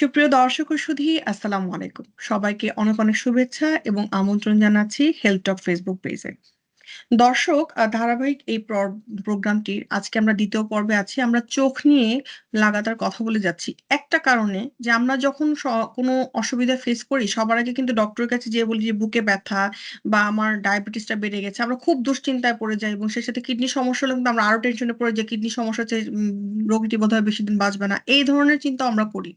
সুপ্রিয় দর্শক ও সুধী, আসসালামু আলাইকুম। সবাইকে অনেক অনেক শুভেচ্ছা এবং আমন্ত্রণ জানাচ্ছি হেলথ টক ফেসবুক পেজে দর্শক ধারাবাহিক এই প্র- প্রোগ্রামটির আজকে আমরা দ্বিতীয় পর্বে আছি। আমরা চোখ নিয়ে লাগাতার কথা বলে যাচ্ছি। একটা কারণে যে আমরা যখন কোনো অসুবিধা ফেস করি, সবার আগে কিন্তু ডক্টরের কাছে যেয়ে বলি যে বুকে ব্যথা বা আমার ডায়াবেটিসটা বেড়ে গেছে, আমরা খুব দুশ্চিন্তায় পড়ে যাই এবং সেই সাথে কিডনি সমস্যা হলে কিন্তু আমরা আরও টেনশনে পড়ে যাই কিডনি সমস্যা হচ্ছে রোগীটি বোধহয় বেশি দিন বাঁচবে না। এই ধরনের চিন্তা আমরা করি।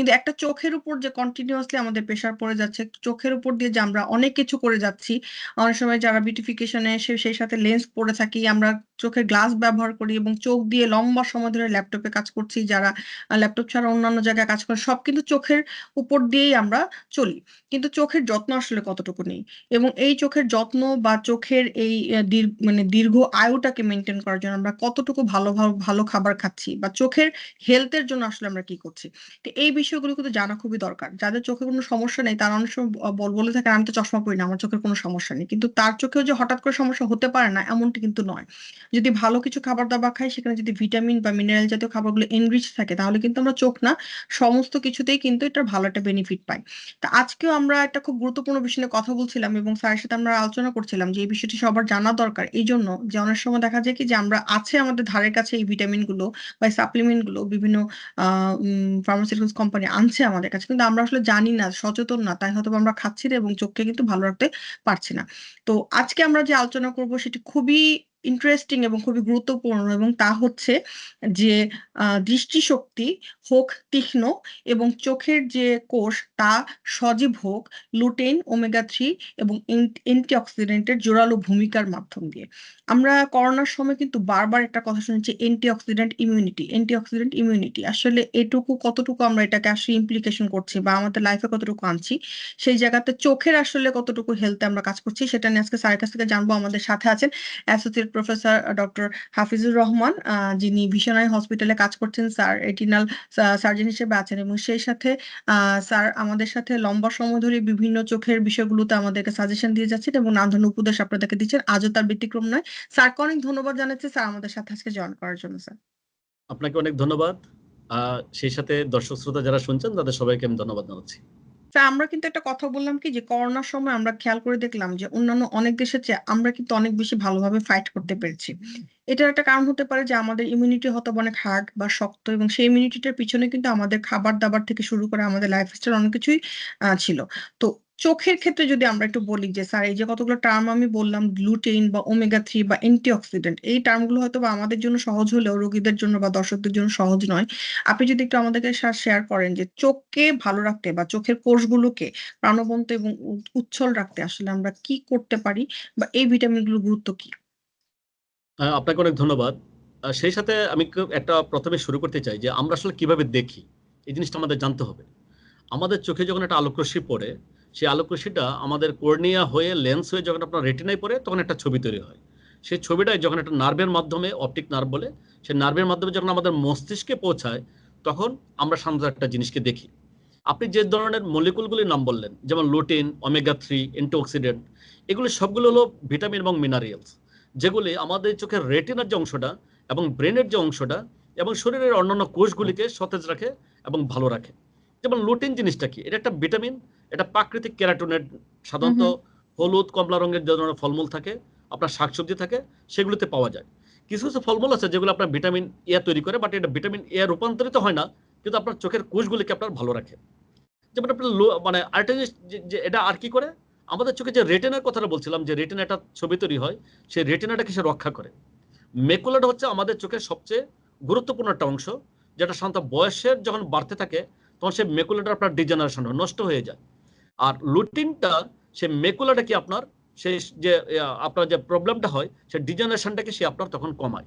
কিন্তু একটা চোখের উপর যে কন্টিনিউয়াসলি আমাদের প্রেশার পড়ে যাচ্ছে, চোখের উপর দিয়ে যে আমরা অনেক কিছু করে যাচ্ছি, অনেক সময় যারা বিউটিফিকেশনে সেই সাথে লেন্স পরে থাকি, আমরা চোখের গ্লাস ব্যবহার করি এবং চোখ দিয়ে লম্বা সময় ধরে ল্যাপটপে কাজ করছি, যারা ল্যাপটপ ছাড়া অন্যান্য জায়গায় কাজ করে, সব কিন্তু চোখের উপর দিয়েই আমরা চলি। কিন্তু চোখের যত্ন আসলে কতটুকু নেই? এবং এই চোখের যত্ন বা চোখের এই মানে দীর্ঘ আয়ুটাকে মেনটেন করার জন্য আমরা কতটুকু ভালো ভালো ভালো খাবার খাচ্ছি বা চোখের হেলথের জন্য আসলে আমরা কি করছি? তো এই বিষয়গুলো কিন্তু জানা খুবই দরকার। যাদের চোখে কোনো সমস্যা নেই, তারা অনেক সময় বলে থাকে, আমি তো চশমা পরি না, আমার চোখের কোনো সমস্যা নেই। কিন্তু তার চোখেও যে হঠাৎ করে সমস্যা হতে পারে না, এমনটি কিন্তু নয়। যদি ভালো কিছু খাবার দাবার খাই, সেখানে যদি ভিটামিন বা মিনারেল জাতীয় খাবারগুলো এনরিচ থাকে, তাহলে কিন্তু আমরা চোখ না সমস্ত কিছুতেই কিন্তু এটার ভালো একটা বেনিফিট পাই। তা আজকেও আমরা একটা খুব গুরুত্বপূর্ণ বিষয় নিয়ে কথা বলছিলাম এবং স্যারের সাথে আমরা আলোচনা করছিলাম যে এই বিষয়টি সবার জানা দরকার। এই জন্য যে অনেক সময় দেখা যায় কি যে আমরা আছে আমাদের ধারের কাছে এই ভিটামিনগুলো বা সাপ্লিমেন্টগুলো বিভিন্ন ফার্মাসিউটিক্যালস কোম্পানি আনছে আমাদের কাছে, কিন্তু আমরা আসলে জানি না, সচেতন না, তাই হয়তো আমরা খাচ্ছি না এবং চোখকে কিন্তু ভালো রাখতে পারছি না। তো আজকে আমরা যে আলোচনা করব সেটি খুবই ইন্টারেস্টিং এবং খুবই গুরুত্বপূর্ণ এবং তা হচ্ছে যে দৃষ্টিশক্তি হোক তীক্ষ্ণ এবং চোখের যে কোষ তা সজীব হোক লুটেন ওমেগা থ্রি এবং অ্যান্টিঅক্সিডেন্টের জোরালো ভূমিকার মাধ্যম দিয়ে। আমরা করোনার সময় কিন্তু বারবার একটা কথা শুনেছি অ্যান্টিঅক্সিডেন্ট ইমিউনিটি অ্যান্টিঅক্সিডেন্ট ইমিউনিটি আসলে এটুকু কতটুকু আমরা এটাকে আসলে ইমপ্লিকেশন করছি বা আমাদের লাইফে কতটুকু আনছি, সেই জায়গাতে চোখের আসলে কতটুকু হেলথে আমরা কাজ করছি, সেটা নিয়ে আজকে স্যারের কাছ থেকে জানব। আমাদের সাথে আছেন associate professor doctor Hafizur Rahman যিনি ভিশনারি হসপিটালে কাজ করছেন, স্যার এটিনাল সার্জন হিসেবে আছেন এবং সেই সাথে স্যার আমাদের সাথে লম্বা সময় ধরে বিভিন্ন চোখের বিষয়গুলোতে আমাদেরকে সাজেশন দিয়ে যাচ্ছেন এবং নানা ধরনের উপদেশ আপনাদেরকে দিচ্ছেন। আজও তার ব্যতিক্রম নয়। স্যারকে অনেক ধন্যবাদ জানাচ্ছি। স্যার আমাদের সাথে আজকে জয়েন করার জন্য, স্যার। আপনাকে অনেক ধন্যবাদ। সেই সাথে দর্শক শ্রোতা যারা শুনছেন, তাদের সবাইকে আমি ধন্যবাদ জানাচ্ছি। আমরা কিন্তু একটা কথা বললাম কি যে, করোনার সময় আমরা খেয়াল করে দেখলাম যে, অন্যান্য অনেক দেশের চেয়ে আমরা কিন্তু অনেক বেশি ভালোভাবে ফাইট করতে পেরেছি। এটার একটা কারণ হতে পারে যে, আমাদের ইমিউনিটি হয়তো অনেক হার্ড বা শক্ত এবং সেই ইমিউনিটিটার পিছনে কিন্তু আমাদের খাবার দাবার থেকে শুরু করে আমাদের লাইফস্টাইল অনেক কিছুই ছিল। তো চোখের ক্ষেত্রে যদি আমরা একটু বলি যে স্যার এই যে কতগুলো টার্ম আমি বললাম গ্লুটেইন বা ওমেগা থ্রি বা অ্যান্টিঅক্সিডেন্ট এই টার্মগুলো হয়তো বা আমাদের জন্য সহজ হলেও রোগীদের জন্য বা দর্শকদের জন্য সহজ নয়। আপনি যদি একটু আমাদেরকে স্যার শেয়ার করেন যে চোখকে ভালো রাখতে বা চোখের কোষগুলোকে প্রাণবন্ত এবং উচ্ছল রাখতে আসলে আমরা কি করতে পারি বা এই ভিটামিনগুলোর গুরুত্ব কি? আহ, আপনাকে অনেক ধন্যবাদ। সেই সাথে আমি একটা প্রথমে শুরু করতে চাই যে আমরা আসলে কীভাবে দেখি? এই জিনিসটা আমাদের জানতে হবে। আমাদের চোখে যখন একটা আলোকরশ্মি পড়ে সেই আলোকরশ্মিটা আমাদের কর্নিয়া হয়ে লেন্স হয়ে যখন আপনার রেটিনায় পড়ে, তখন একটা ছবি তৈরি হয়। সেই ছবিটাই যখন একটা নার্ভের মাধ্যমে, অপটিক নার্ভ বলে, সেই নার্ভের মাধ্যমে যখন আমাদের মস্তিষ্কে পৌঁছায়, তখন আমরা সাধারণত একটা জিনিসকে দেখি। আপনি যে ধরনের মলিকুলগুলির নাম বললেন, যেমন লুটিন ওমেগা থ্রি অ্যান্টিঅক্সিডেন্ট এগুলি সবগুলো হলো ভিটামিন এবং মিনারেলস যেগুলি আমাদের চোখের রেটিনার যে অংশটা এবং ব্রেনের যে অংশটা এবং শরীরের অন্যান্য কোষগুলিকে সতেজ রাখে এবং ভালো রাখে। যেমন লুটিন জিনিসটা কি? এটা একটা ভিটামিন এটা প্রাকৃতিক ক্যারাটোনেট সাধারণত হলুদ কমলা রঙের যে ধরনের ফলমূল থাকে আপনার শাকসবজি থাকে সেগুলোতে পাওয়া যায়। কিছু কিছু ফলমূল আছে যেগুলো আপনার ভিটামিন এ তৈরি করে বাট এটা ভিটামিন এ রূপান্তরিত হয় না কিন্তু আপনার চোখের কোষগুলিকে আপনার ভালো রাখে। যেমন আপনার লো- মানে আরেকটা যে- এটা আর কি করে? আমাদের চোখে যে রেটেনার কথাটা বলছিলাম যে রেটিনা একটা ছবি তৈরি হয় সেই রেটেনাটাকে সে রক্ষা করে। মেকুলাটা হচ্ছে আমাদের চোখের সবচেয়ে গুরুত্বপূর্ণ একটা অংশ যেটা সাধারণত বয়সের যখন বাড়তে থাকে তখন সে মেকুলাটা আপনার ডিজেনারেশন হয় নষ্ট হয়ে যায়। আর লুটিনটা সে মেকুলাটা কি আপনার? সেই যে আপনার যে প্রবলেমটা হয়, সে ডিজেনারেশনটাকে সে আপনার তখন কমায়।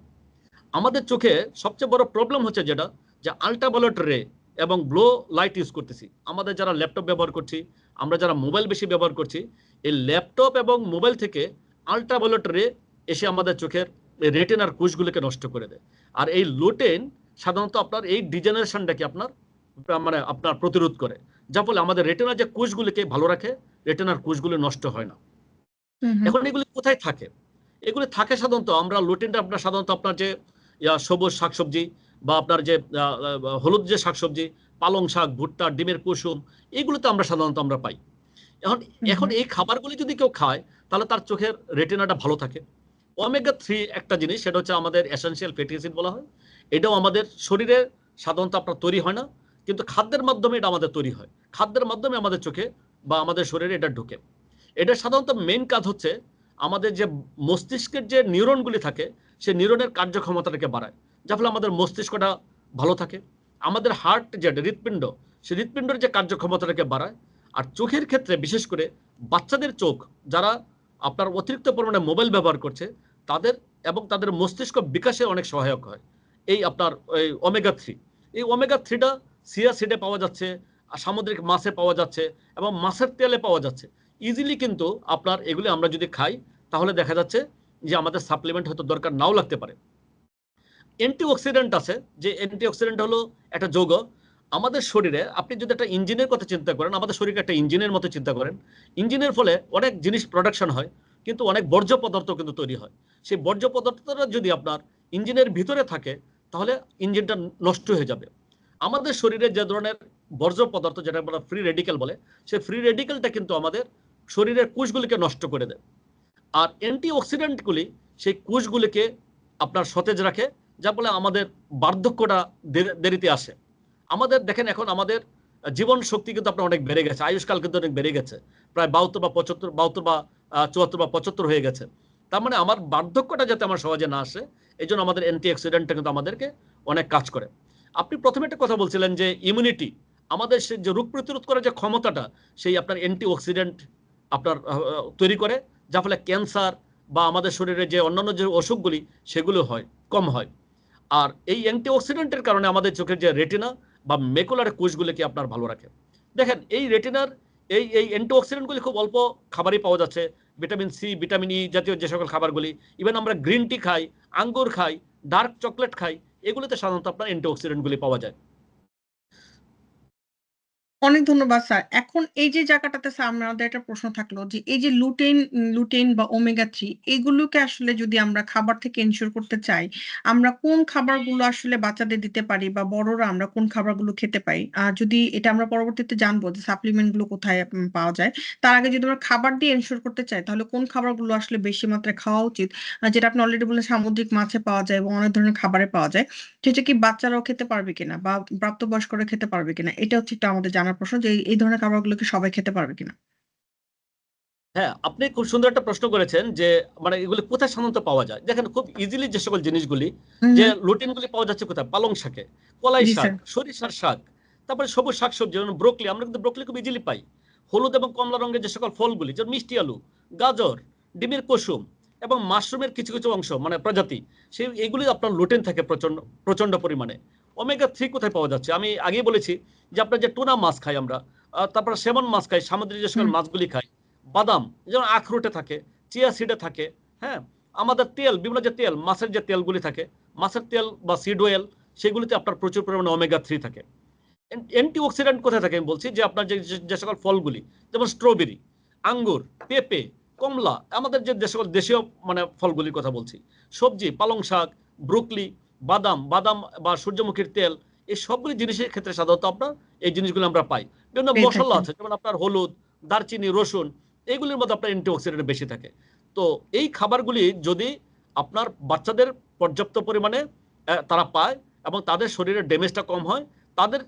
আমাদের চোখে সবচেয়ে বড় প্রবলেম হচ্ছে যেটা, যে আল্ট্রাভায়োলেট রে এবং ব্লো লাইট ইউজ করতেছি। আমাদের যারা ল্যাপটপ ব্যবহার করছি, আমরা যারা মোবাইল বেশি ব্যবহার করছি, এই ল্যাপটপ এবং মোবাইল থেকে আল্ট্রাভায়োলেট রে এসে আমাদের চোখের রেটিনার কোষগুলোকে নষ্ট করে দেয়। আর এই লুটেন সাধারণত আপনার এই ডিজেনারেশনটাকে আপনার মানে আপনার প্রতিরোধ করে। যার ফলে আমাদের রেটিনার যে কোষগুলিকে ভালো রাখে রেটিনার কোষগুলো নষ্ট হয় না। এখন এগুলি কোথায় থাকে? এগুলি থাকে সাধারণত আমরা লুটিনটা আপনার সাধারণত আপনার যে সবুজ শাকসবজি বা আপনার যে হলুদ যে শাকসবজি পালং শাক ভুট্টা ডিমের কুসুম এগুলোতে আমরা সাধারণত আমরা পাই। এখন এখন এই খাবারগুলি যদি কেউ খায় তাহলে তার চোখের রেটিনাটা ভালো থাকে। ওমেগা থ্রি একটা জিনিস সেটা হচ্ছে আমাদের এসেনশিয়াল ফ্যাটি অ্যাসিড বলা হয়। এটাও আমাদের শরীরে সাধারণত আপনার তৈরি হয় না। কিন্তু খাদ্যের মাধ্যমে এটা আমাদের তৈরি হয়। খাদ্যের মাধ্যমে আমাদের চোখে বা আমাদের শরীরে এটা ঢুকে। এটা সাধারণত মেন কাজ হচ্ছে আমাদের যে মস্তিষ্কের যে নিউরনগুলি থাকে সে নিউরনের কার্যক্ষমতাটাকে বাড়ায়, যার ফলে আমাদের মস্তিষ্কটা ভালো থাকে। আমাদের হার্ট যেটা হৃৎপিণ্ড সে হৃৎপিণ্ডের যে কার্যক্ষমতাটাকে বাড়ায়, আর চোখের ক্ষেত্রে বিশেষ করে বাচ্চাদের চোখ, যারা আপনার অতিরিক্ত পরিমাণে মোবাইল ব্যবহার করছে, তাদের এবং তাদের মস্তিষ্ক বিকাশে অনেক সহায়ক হয়। এই আপনার এই ওমেগা থ্রি এই ওমেগা থ্রিটা সিয়া সিডে পাওয়া যাচ্ছে সামুদ্রিক মাছে পাওয়া যাচ্ছে এবং মাছের তেলে পাওয়া যাচ্ছে। ইজিলি কিন্তু আপনার এগুলি আমরা যদি খাই, তাহলে দেখা যাচ্ছে যে আমাদের সাপ্লিমেন্ট হয়তো দরকার নাও লাগতে পারে। অ্যান্টিঅক্সিডেন্ট আছে, যে অ্যান্টিঅক্সিডেন্ট হলো একটা যৌগ। আমাদের শরীরে আপনি যদি একটা ইঞ্জিনের কথা চিন্তা করেন, আমাদের শরীরকে একটা ইঞ্জিনের মতো চিন্তা করেন, ইঞ্জিনের ফলে অনেক জিনিস প্রোডাকশন হয়, কিন্তু অনেক বর্জ্য পদার্থ কিন্তু তৈরি হয়। সেই বর্জ্য পদার্থটা যদি আপনার ইঞ্জিনের ভিতরে থাকে, তাহলে ইঞ্জিনটা নষ্ট হয়ে যাবে। আমাদের শরীরে যে ধরনের বর্জ্য পদার্থ যেটা আমরা ফ্রি রেডিক্যাল বলে, সেই ফ্রি রেডিক্যালটা কিন্তু আমাদের শরীরের কোষগুলিকে নষ্ট করে দেয়। আর অ্যান্টি অক্সিডেন্টগুলি সেই কোষগুলিকে আপনার সতেজ রাখে, যা ফলে আমাদের বার্ধক্যটা দেরিতে আসে। আমাদের, দেখেন এখন আমাদের জীবন শক্তি কিন্তু আপনার অনেক বেড়ে গেছে, আয়ুষ্কাল কিন্তু অনেক বেড়ে গেছে, প্রায় বাহাত্তর বা পঁচাত্তর, বাহাত্তর বা চুয়াত্তর বা পঁচাত্তর হয়ে গেছে। তার মানে আমার বার্ধক্যটা যাতে আমার সহজে না আসে এই জন্য আমাদের অ্যান্টি অক্সিডেন্টটা কিন্তু আমাদেরকে অনেক কাজ করে। আপনি প্রথমে একটা কথা বলছিলেন যে ইমিউনিটি আমাদের সে যে রোগ প্রতিরোধ করার যে ক্ষমতাটা, সেই আপনার অ্যান্টি অক্সিডেন্ট আপনার তৈরি করে, যার ফলে ক্যান্সার বা আমাদের শরীরে যে অন্যান্য যে অসুখগুলি, সেগুলো হয়, কম হয়। আর এই অ্যান্টি অক্সিডেন্টের কারণে আমাদের চোখের যে রেটিনা বা মেকুলার কোষগুলিকে আপনার ভালো রাখে। দেখেন, এই রেটিনার এই এই অ্যান্টি অক্সিডেন্টগুলি খুব অল্প খাবারই পাওয়া যাচ্ছে। ভিটামিন সি ভিটামিন ই জাতীয় যে সকল খাবারগুলি ইভেন আমরা গ্রিন টি খাই, আঙ্গুর খাই ডার্ক চকলেট খাই এগুলিতে সাধারণত আপনার অ্যান্টিঅক্সিডেন্টগুলি পাওয়া যায়। অনেক ধন্যবাদ, স্যার। এখন এই যে জায়গাটাতে, স্যার, আমাদের একটা প্রশ্ন থাকল যে, এই যে লুটেন লুটেন বা ওমেগা থ্রি এগুলোকে আসলে যদি আমরা খাবার থেকে এনশিওর করতে চাই, আমরা কোন খাবারগুলো আসলে বাচ্চাদের দিতে পারি বা বড়রা আমরা কোন খাবারগুলো খেতে পাই আর যদি এটা আমরা পরবর্তীতে জানব যে সাপ্লিমেন্টগুলো কোথায় পাওয়া যায়, তার আগে যদি আমরা খাবার দিয়ে এনশিওর করতে চাই, তাহলে কোন খাবারগুলো আসলে বেশি মাত্রায় খাওয়া উচিত? যেটা আপনি অলরেডি বললেন, সামুদ্রিক মাছে পাওয়া যায় এবং অনেক ধরনের খাবারে পাওয়া যায়, সেটা কি বাচ্চারাও খেতে পারবে কিনা বা প্রাপ্তবয়স্করা খেতে পারবে কিনা? এটা হচ্ছে আমাদের জানার প্রশ্ন যে এই- ধরনের খাবারগুলো কি সবাই খেতে পারবে কিনা? হ্যাঁ আপনি খুব সুন্দর একটা প্রশ্ন করেছেন যে মানে এগুলি কোথায় সাধারণত পাওয়া যায়? দেখেন খুব ইজিলি যে সকল জিনিসগুলি যে লুটিনগুলি পাওয়া যাচ্ছে কোথায়? পালং শাকে কলাই শাক সরিষার শাক তারপরে সবুজ শাকসবজি যেমন ব্রোকলি আমরা কিন্তু ব্রোকলি খুব ইজিলি পাই। হলুদ এবং কমলা রঙের যে সকল ফলগুলি যেমন মিষ্টি আলু গাজর ডিমের কুসুম এবং মাশরুমের কিছু কিছু অংশ মানে প্রজাতি সেই এগুলি আপনার লুটেন থাকে প্রচণ্ড প্রচণ্ড পরিমাণে। ওমেগা থ্রি কোথায় পাওয়া যাচ্ছে? আমি আগেই বলেছি যে আপনার যে টুনা মাছ খাই আমরা তারপর সেমন মাছ খাই সামুদ্রিক যে সকল মাছগুলি খাই বাদাম যেমন আখরোটে থাকে চিয়া সিডে থাকে হ্যাঁ? আমাদের তেল বিভিন্ন যে তেল মাছের যে তেলগুলি থাকে মাছের তেল বা সিড অয়েল সেগুলিতে আপনার প্রচুর পরিমাণে ওমেগা থ্রি থাকে। অ্যান্টি অক্সিডেন্ট কোথায় থাকে আমি বলছি? যে আপনার যে যে- যে সকল ফলগুলি যেমন স্ট্রবেরি আঙ্গুর পেঁপে কমলা আমাদের যে যে সকল দেশীয় মানে ফলগুলির কথা বলছি সবজি পালং শাক ব্রুকলি বাদাম বাদাম বা সূর্যমুখীর তেল এই সবগুলি জিনিসের ক্ষেত্রে সাধারণত আপনার এই জিনিসগুলো আমরা পাই। বিভিন্ন মশলা আছে যেমন আপনার হলুদ দারচিনি রসুন এগুলির মধ্যে আপনার অ্যান্টিঅক্সিডেন্ট বেশি থাকে। তো এই খাবারগুলি যদি আপনার বাচ্চাদের পর্যাপ্ত পরিমাণে তারা পায় এবং তাদের শরীরের ড্যামেজটা কম হয় তাদের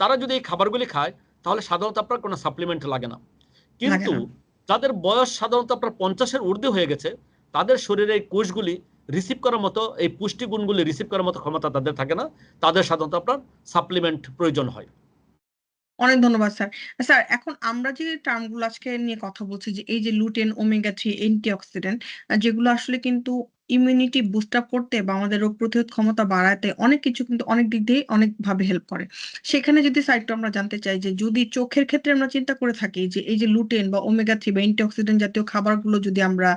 তারা যদি এই খাবারগুলি খায় তাহলে সাধারণত আপনার কোনো সাপ্লিমেন্ট লাগে না। কিন্তু। যাদের বয়স সাধারণত আপনার পঞ্চাশের ঊর্ধ্বে হয়ে গেছে তাদের শরীরে এই কোষগুলি রিসিভ করার মতো, এই পুষ্টি গুণগুলি রিসিভ করার মতো ক্ষমতা তাদের থাকে না। তাদের সাধারণত আপনার সাপ্লিমেন্ট প্রয়োজন হয়। অনেক ধন্যবাদ, স্যার। স্যার, এখন আমরা যে টার্মগুলো আজকে নিয়ে কথা বলছি, যে এই যে লুটেন ওমেগা থ্রি অ্যান্টিঅক্সিডেন্ট যেগুলো আসলে কিন্তু ইমিউনিটি বুস্ট আপ করতে বা আমাদের রোগ প্রতিরোধ ক্ষমতা বাড়াতে অনেক কিছু কিন্তু অনেক দিক দিয়ে অনেকভাবে হেল্প করে। সেখানে যদি সাইডটা আমরা জানতে চাই, যে যদি চোখের ক্ষেত্রে আমরা চিন্তা করে থাকি, যে এই যে লুটেন বা ওমেগা থ্রি বা অ্যান্টিঅক্সিডেন্ট জাতীয় খাবারগুলো যদি আমরা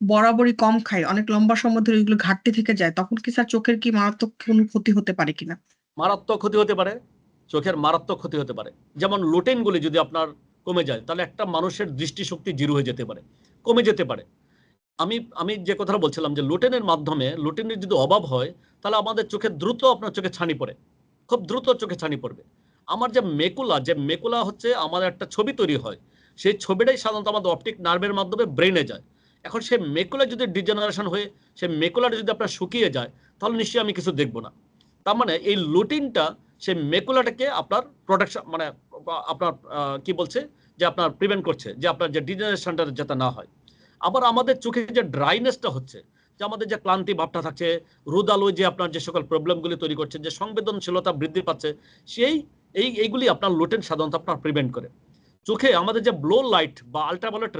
বরাবরই কম খাই অনেক লম্বা সময় ধরে এগুলো ঘাটতি থেকে যায়, তখন কি স্যার চোখের কি মারাত্মক কোনো ক্ষতি হতে পারে কিনা? মারাত্মক ক্ষতি হতে পারে, চোখের মারাত্মক ক্ষতি হতে পারে। যেমন লুটেনগুলি যদি আপনার কমে যায়, তাহলে একটা মানুষের দৃষ্টিশক্তি জিরো হয়ে যেতে পারে, কমে যেতে পারে। আমি আমি যে কথাটা বলছিলাম যে লুটেনের মাধ্যমে, লুটেনের যদি অভাব হয়, তাহলে আমাদের চোখে দ্রুত আপনার চোখে ছানি পড়ে, খুব দ্রুত চোখে ছানি পড়বে। আমার যে মেকুলা যে মেকুলা হচ্ছে আমাদের একটা ছবি তৈরি হয়, সেই ছবিটাই সাধারণত আমাদের অপটিক নার্ভের মাধ্যমে ব্রেনে যায়। এখন সে মেকুলা যদি ডিজেনারেশন হয়ে সে মেকুলাটা যদি আপনার শুকিয়ে যায়, তাহলে নিশ্চয়ই আমি কিছু দেখব না। তার মানে এই লুটিনটা সে মেকুলাটাকে আপনার প্রোটেকশন মানে আপনার কি বলছে, যে আপনার প্রিভেন্ট করছে, যে আপনার যে ডিজেনারেশনটা যাতে না হয়। আবার আমাদের চোখে যে ড্রাইনেসটা হচ্ছে, যে আমাদের যে ক্লান্তি ভাবটা থাকছে রোদ আলো যে আপনার যে সকল প্রবলেমগুলি তৈরি করছে, যে সংবেদনশীলতা বৃদ্ধি পাচ্ছে, সেই, এই, এইগুলি আপনার লুটেন সাধারণত আপনার প্রিভেন্ট করে। চোখে আমাদের যে ব্লো লাইট বা আলট্রাভায়োলেট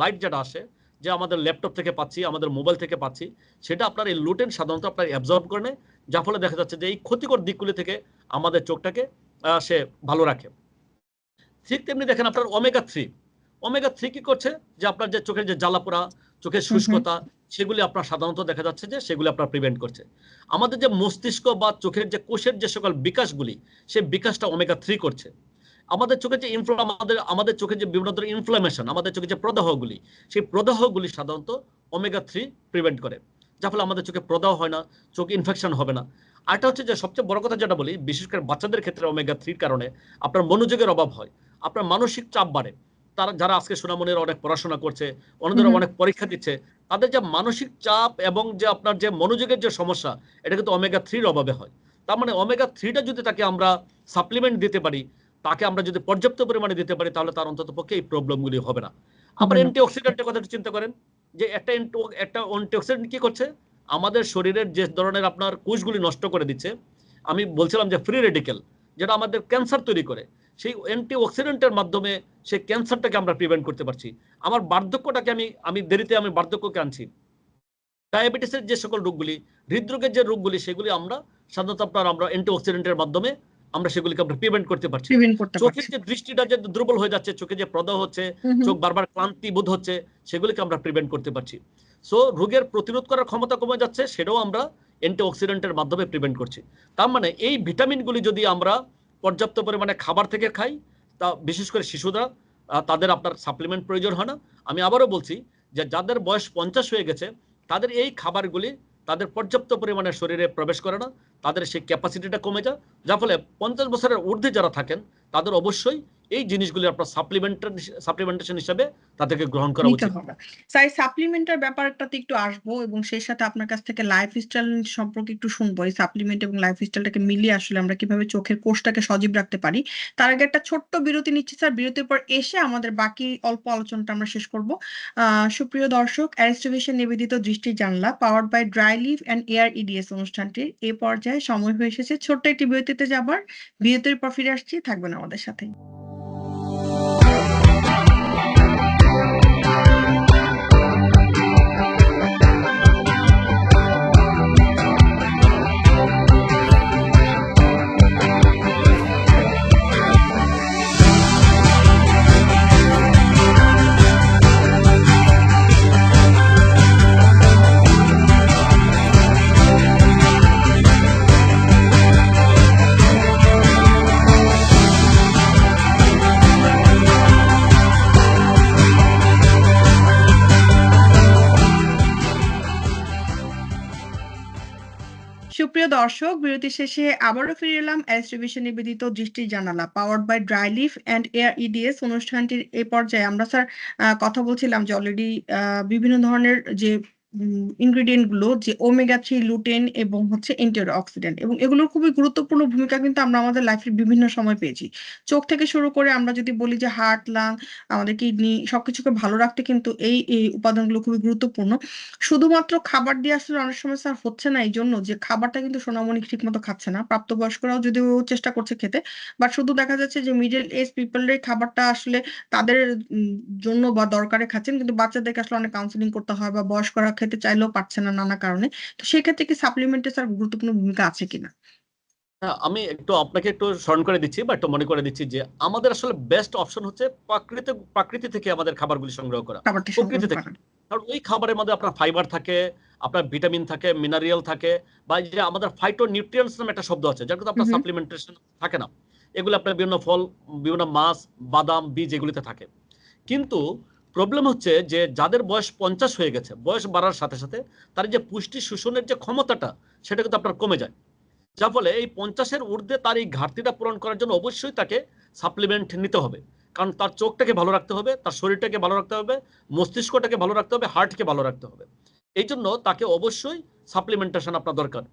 লাইট যেটা আসে যে আমাদের ল্যাপটপ থেকে পাচ্ছি আমাদের মোবাইল থেকে পাচ্ছি সেটা আপনার এই লুটেন সাধারণত আপনার অ্যাবজর্ব করে নেয় যার ফলে দেখা যাচ্ছে যে এই ক্ষতিকর দিকগুলি থেকে আমাদের চোখটাকে সে ভালো রাখে। ঠিক তেমনি দেখেন আপনার ওমেগা থ্রি ওমেগা থ্রি কি করছে? যে আপনার যে চোখের যে জ্বালাপোড়া চোখের শুষ্কতা সেগুলি আপনার সাধারণত দেখা যাচ্ছে যে সেগুলি আপনার প্রিভেন্ট করছে। আমাদের যে মস্তিষ্ক বা চোখের যে কোষের যে সকল বিকাশগুলি সেই বিকাশটা ওমেগা থ্রি করছে। আমাদের চোখে যে ইনফ্লা আমাদের আমাদের চোখে যে বিভিন্ন ধরনের ইনফ্লামেশন আমাদের চোখে যে প্রদাহগুলি সেই প্রদাহগুলি সাধারণত ওমেগা থ্রি প্রিভেন্ট করে যার ফলে আমাদের চোখে প্রদাহ হয় না চোখ ইনফেকশন হবে না। আরেকটা হচ্ছে যে সবচেয়ে বড় কথা যেটা বলি বিশেষ করে বাচ্চাদের ক্ষেত্রে ওমেগা থ্রির কারণে আপনার মনোযোগের অভাব হয় আপনার মানসিক চাপ বাড়ে। তারা যারা আজকে সোনামনির অনেক পড়াশোনা করছে অন্যদের অনেক পরীক্ষা দিচ্ছে তাদের যে মানসিক চাপ এবং যে আপনার যে মনোযোগের যে সমস্যা এটা কিন্তু ওমেগা থ্রির অভাবে হয়। তার মানে ওমেগা থ্রিটা যদি তাকে আমরা সাপ্লিমেন্ট দিতে পারি তাকে আমরা যদি পর্যাপ্ত পরিমাণে দিতে পারি তাহলে তার অন্তত পক্ষে এই প্রবলেমগুলি হবে না। আবার। অ্যান্টিঅক্সিডেন্টের কথা চিন্তা করেন যে একটা একটা অ্যান্টিঅক্সিডেন্ট কি করছে? আমাদের শরীরের যে ধরনের আপনার কোষগুলি নষ্ট করে দিচ্ছে আমি বলছিলাম যে ফ্রি রেডিক্যাল যেটা আমাদের ক্যান্সার তৈরি করে সেই অ্যান্টিঅক্সিডেন্টের মাধ্যমে সেই ক্যান্সারটাকে আমরা প্রিভেন্ট করতে পারছি। আমার বার্ধক্যটাকে আমি আমি দেরিতে আমি বার্ধক্যকে আনছি। ডায়াবেটিসের যে সকল রোগগুলি হৃদরোগের যে রোগগুলি সেগুলি আমরা সাধারণত আপনার আমরা অ্যান্টিঅক্সিডেন্টের মাধ্যমে আমরা সেগুলিকে আমরা প্রিভেন্ট করতে পারছি চোখের যে দৃষ্টিটা যে দুর্বল হয়ে যাচ্ছে চোখে যে প্রদাহ হচ্ছে। চোখ বারবার ক্লান্তি বোধ হচ্ছে সেগুলিকে আমরা প্রিভেন্ট করতে পারছি। সো রোগের প্রতিরোধ করার ক্ষমতা কমে যাচ্ছে সেটাও আমরা অ্যান্টিঅক্সিডেন্টের মাধ্যমে প্রিভেন্ট করছি। তার মানে এই ভিটামিনগুলি যদি আমরা পর্যাপ্ত পরিমাণে খাবার থেকে খাই তা বিশেষ করে শিশুরা তাদের আপনার সাপ্লিমেন্ট প্রয়োজন হয় না। আমি আবারও বলছি যে যাদের বয়স পঞ্চাশ হয়ে গেছে তাদের এই খাবারগুলি তাদের পর্যাপ্ত পরিমাণে শরীরে প্রবেশ করে না, তাদের সেই ক্যাপাসিটিটা কমে যায়। যার ফলে পঞ্চাশ বছরের ঊর্ধ্বে যারা থাকেন, তাদের অবশ্যই এই জিনিসগুলি আপনার সাপ্লিমেন্টার সাপ্লিমেন্টেশন হিসেবে তাদেরকে গ্রহণ করা উচিত। তাই সাপ্লিমেন্টের ব্যাপারটাতে একটু আসব এবং সেই সাথে আপনার কাছ থেকে লাইফ স্টাইল সম্পর্কে একটু শুনব। এই সাপ্লিমেন্ট এবং লাইফ স্টাইলটাকে মিলিয়ে আসলে আমরা কীভাবে চোখের কোষটাকে সজীব রাখতে পারি। তার আগে একটা ছোট্ট বিরতি নিচ্ছি স্যার। বিরতির পর এসে আমাদের বাকি অল্প আলোচনাটা আমরা শেষ করব। আহ সুপ্রিয় দর্শক অ্যারিস্টোভিশন নিবেদিত দৃষ্টি জানলা powered by dry leave and air EDS অনুষ্ঠানটির এ পর্যায়ে সময় হয়ে এসেছে। ছোট্ট একটি বিরতিতে যাবার। বিরতির পর ফিরে আসছি। থাকবেন আমাদের সাথে সুপ্রিয় দর্শক, বিরতি শেষে আবারও ফিরে এলাম অ্যাস্ট্রিবিউশন নিবেদিত দৃষ্টি জানালা power by dry leaf and air EDS অনুষ্ঠানটির এ পর্যায়ে আমরা স্যার কথা বলছিলাম যে অলরেডি বিভিন্ন ধরনের যে ইনগ্রেডিয়েন্টগুলো যে ওমেগা থ্রি লুটেন এবং হচ্ছে অক্সিডেন্ট এবং এগুলোর খুবই গুরুত্বপূর্ণ ভূমিকা কিন্তু আমরা আমাদের লাইফের বিভিন্ন সময় পেয়েছি। চোখ থেকে শুরু করে আমরা যদি বলি যে হার্ট লাং আমাদের কিডনি সবকিছুকে ভালো রাখতে কিন্তু এই এই উপাদানগুলো খুবই গুরুত্বপূর্ণ। শুধুমাত্র খাবার দিয়ে আসলে অনেক সময় স্যার হচ্ছে না এই জন্য যে খাবারটা কিন্তু সোনামণি ঠিক মতো খাচ্ছে না, প্রাপ্তবয়স্করাও যদিও চেষ্টা করছে খেতে বাট শুধু দেখা যাচ্ছে যে মিডল এজ পিপলের খাবারটা আসলে তাদের জন্য বা দরকারে খাচ্ছেন, কিন্তু বাচ্চাদেরকে আসলে অনেক কাউন্সিলিং করতে হয় বা বয়স্করা খেতে চাইলেও পারছে না নানা কারণে। তো সেক্ষেত্রে কি সাপ্লিমেন্টে স্যার গুরুত্বপূর্ণ ভূমিকা আছে কিনা? হ্যাঁ, আমি একটু আপনাকে একটু স্মরণ করে দিচ্ছি বা একটু মনে করে দিচ্ছি যে আমাদের আসলে বেস্ট অপশন হচ্ছে প্রাকৃতিক প্রকৃতি থেকে আমাদের খাবারগুলি সংগ্রহ করা। প্রকৃতি থেকে। কারণ ওই খাবারের মধ্যে আপনার ফাইবার থাকে আপনার ভিটামিন থাকে মিনারেল থাকে বা যে আমাদের ফাইটো নিউট্রিয়েন্টস নামে একটা শব্দ আছে যার কিন্তু আপনার। সাপ্লিমেন্টেশন থাকে না। এগুলো আপনার বিভিন্ন ফল বিভিন্ন মাছ বাদাম বীজ এগুলিতে থাকে। কিন্তু প্রবলেম হচ্ছে যে যাদের বয়স পঞ্চাশ হয়ে গেছে, বয়স বাড়ার সাথে সাথে তার যে পুষ্টি শোষণের যে ক্ষমতাটা, সেটা কিন্তু আপনার কমে যায়। যার ফলে এই পঞ্চাশের ঊর্ধ্বে তার এই ঘাটতিটা পূরণ করার জন্য অবশ্যই তাকে সাপ্লিমেন্ট নিতে হবে। কারণ তার চোখটাকে ভালো রাখতে হবে, তার শরীরটাকে ভালো রাখতে হবে, মস্তিষ্কটাকে ভালো রাখতে হবে হার্টকে ভালো রাখতে হবে। এই জন্য তাকে অবশ্যই সাপ্লিমেন্টেশন আপনার দরকার।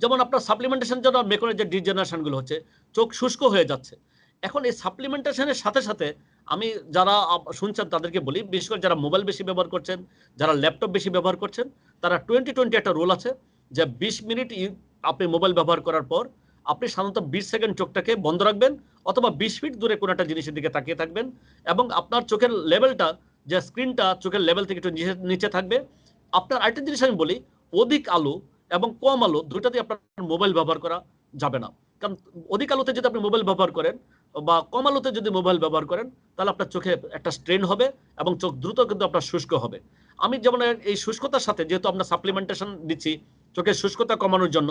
যেমন আপনার সাপ্লিমেন্টেশন জন্য মেকনের যে ডিজেনারেশনগুলো হচ্ছে, চোখ শুষ্ক হয়ে যাচ্ছে। এখন এই সাপ্লিমেন্টেশনের সাথে সাথে আমি যারা শুনছেন তাদেরকে বলি, বিশেষ করে যারা মোবাইল বেশি ব্যবহার করছেন, যারা ল্যাপটপ বেশি ব্যবহার করছেন, তারা টোয়েন্টি টোয়েন্টি একটা রোল আছে যে বিশ মিনিট আপনি মোবাইল ব্যবহার করার পর আপনি সাধারণত বিশ সেকেন্ড চোখটাকে বন্ধ রাখবেন অথবা বিশ ফিট দূরে কোনো একটা জিনিসের দিকে তাকিয়ে থাকবেন এবং আপনার চোখের লেভেলটা যে স্ক্রিনটা চোখের লেভেল থেকে একটু নিচে- থাকবে। আপনার আরেকটা জিনিস আমি বলি, অধিক আলো এবং কম আলো দুটাতে আপনার মোবাইল ব্যবহার করা যাবে না। কারণ অধিক আলোতে যদি আপনি মোবাইল ব্যবহার করেন বা কম আলোতে যদি মোবাইল ব্যবহার করেন, তাহলে আপনার চোখে একটা স্ট্রেন হবে এবং চোখ দ্রুত কিন্তু আপনার শুষ্ক হবে। আমি যেমন এই শুষ্কতার সাথে যেহেতু আমরা সাপ্লিমেন্টেশন দিচ্ছি, চোখের শুষ্কতা কমানোর জন্য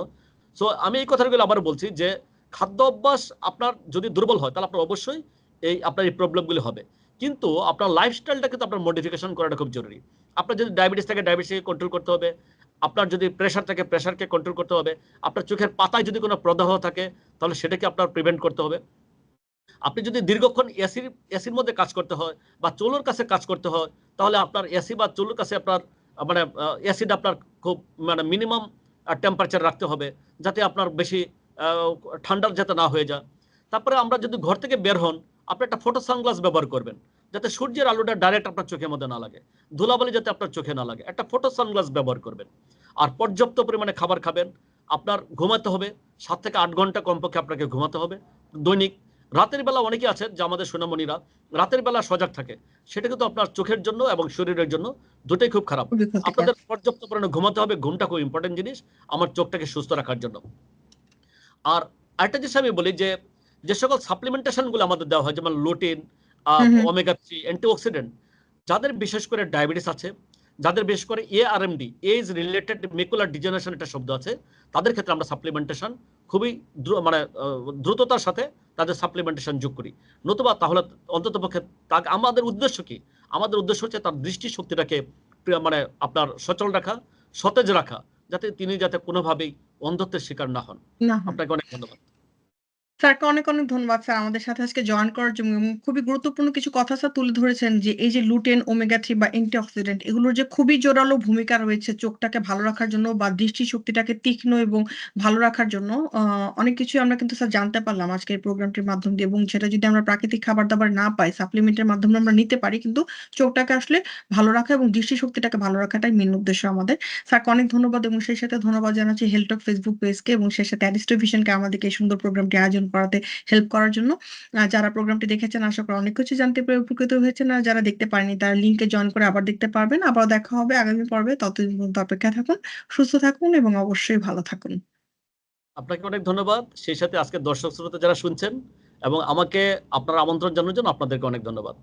সো আমি এই কথাগুলো আবার বলছি যে খাদ্য অভ্যাস আপনার যদি দুর্বল হয়, তাহলে আপনার অবশ্যই এই আপনার এই প্রবলেমগুলি হবে। কিন্তু আপনার লাইফস্টাইলটা কিন্তু আপনার মডিফিকেশন করাটা খুব জরুরি। আপনার যদি ডায়াবেটিস থাকে ডায়াবেটিসকে কন্ট্রোল করতে হবে। আপনার যদি প্রেশার থাকে প্রেশারকে কন্ট্রোল করতে হবে। আপনার চোখের পাতায় যদি কোনো প্রদাহ থাকে, তাহলে সেটাকে আপনার প্রিভেন্ট করতে হবে। আপনি যদি দীর্ঘক্ষণ এসির এসির মধ্যে কাজ করতে হয় বা চুলোর কাছে কাজ করতে হয় তাহলে আপনার এসি বা চুলোর কাছে আপনার মানে এসিড আপনার খুব মানে মিনিমাম টেম্পারেচার রাখতে হবে যাতে আপনার বেশি আহ, ঠান্ডা যাতে না হয়ে যায়। তারপরে আমরা যদি ঘর থেকে বের হন আপনি একটা ফটো সানগ্লাস ব্যবহার করবেন যাতে সূর্যের আলোটা ডাইরেক্ট আপনার চোখের মধ্যে না লাগে ধুলাবালি যাতে আপনার চোখে না লাগে। একটা ফটো সানগ্লাস ব্যবহার করবেন। আর পর্যাপ্ত পরিমাণে খাবার খাবেন আপনার ঘুমাতে হবে সাত থেকে আট ঘণ্টা কমপক্ষে আপনাকে ঘুমাতে হবে দৈনিক রাতের বেলা অনেকে আছে যে আমাদের সোনামণিরা। রাতের বেলা সজাগ থাকে। সেটা কিন্তু আপনার চোখের জন্য এবং শরীরের জন্য দুটোই খুব খারাপ। আপনাদের পর্যাপ্ত পরিমাণে ঘুমাতে হবে ঘুমটা খুব ইম্পর্টেন্ট জিনিস আমার চোখটাকে সুস্থ রাখার জন্য। আর আরেকটা জিনিস আমি বলি যে যে সকল সাপ্লিমেন্টেশনগুলো আমাদের দেওয়া হয় যেমন লোটিন। ওমেগা থ্রি অ্যান্টিঅক্সিডেন্ট যাদের বিশেষ করে ডায়াবেটিস আছে যাদের বিশেষ করে A R M D age related macular degeneration একটা শব্দ আছে তাদের ক্ষেত্রে আমরা সাপ্লিমেন্টেশন খুবই মানে দ্রুততার সাথে তাদের সাপ্লিমেন্টেশন যোগ করি। নতুবা তাহলে অন্তত পক্ষে তা- আমাদের উদ্দেশ্য কি? আমাদের উদ্দেশ্য হচ্ছে তার দৃষ্টি শক্তিটাকে মানে আপনার সচল রাখা সতেজ রাখা যাতে তিনি যাতে কোনোভাবেই অন্ধত্বের শিকার না হন। আপনাকে অনেক ধন্যবাদ। স্যারকে অনেক অনেক ধন্যবাদ স্যার আমাদের সাথে আজকে জয়েন করার জন্য এবং খুবই গুরুত্বপূর্ণ কিছু কথা স্যার তুলে ধরেছেন যে এই যে লুটেন ওমেগা থ্রি বা অ্যান্টিঅক্সিডেন্ট এগুলোর যে খুবই জোরালো ভূমিকা রয়েছে চোখটাকে ভালো রাখার জন্য বা দৃষ্টি শক্তিটাকে তীক্ষ্ণ এবং ভালো রাখার জন্য অনেক কিছুই আমরা কিন্তু স্যার জানতে পারলাম আজকের প্রোগ্রামটির মাধ্যম দিয়ে এবং সেটা যদি আমরা প্রাকৃতিক খাবার দাবার না পাই সাপ্লিমেন্টের মাধ্যমে আমরা নিতে পারি, কিন্তু চোখটাকে আসলে ভালো রাখা এবং দৃষ্টি শক্তিটাকে ভালো রাখাটাই মেন উদ্দেশ্য আমাদের। স্যারকে অনেক ধন্যবাদ এবং সেই সাথে ধন্যবাদ জানাচ্ছি হেলটক ফেসবুক পেজকে এবং সেই সাথে অ্যারিস্টোভিশনকে আমাদেরকে এই সুন্দর প্রোগ্রামটি আয়োজন করাতে হেল্প করার জন্য। যারা প্রোগ্রামটি দেখেছেন, আশা করি অনেক কিছু জানতে পেরে উপকৃত হয়েছেন। আর যারা দেখতে পারেনি তারা লিঙ্কে জয়েন করে আবার দেখতে পারবেন। আবার দেখা হবে আগামী পর্বে। ততদিন পর্যন্ত অপেক্ষায় থাকুন, সুস্থ থাকুন এবং অবশ্যই ভালো থাকুন। আপনাকে অনেক ধন্যবাদ। সেই সাথে আজকে দর্শক শ্রোতা যারা শুনছেন এবং আমাকে আপনার আমন্ত্রণ জানানোর জন্য আপনাদেরকে অনেক ধন্যবাদ।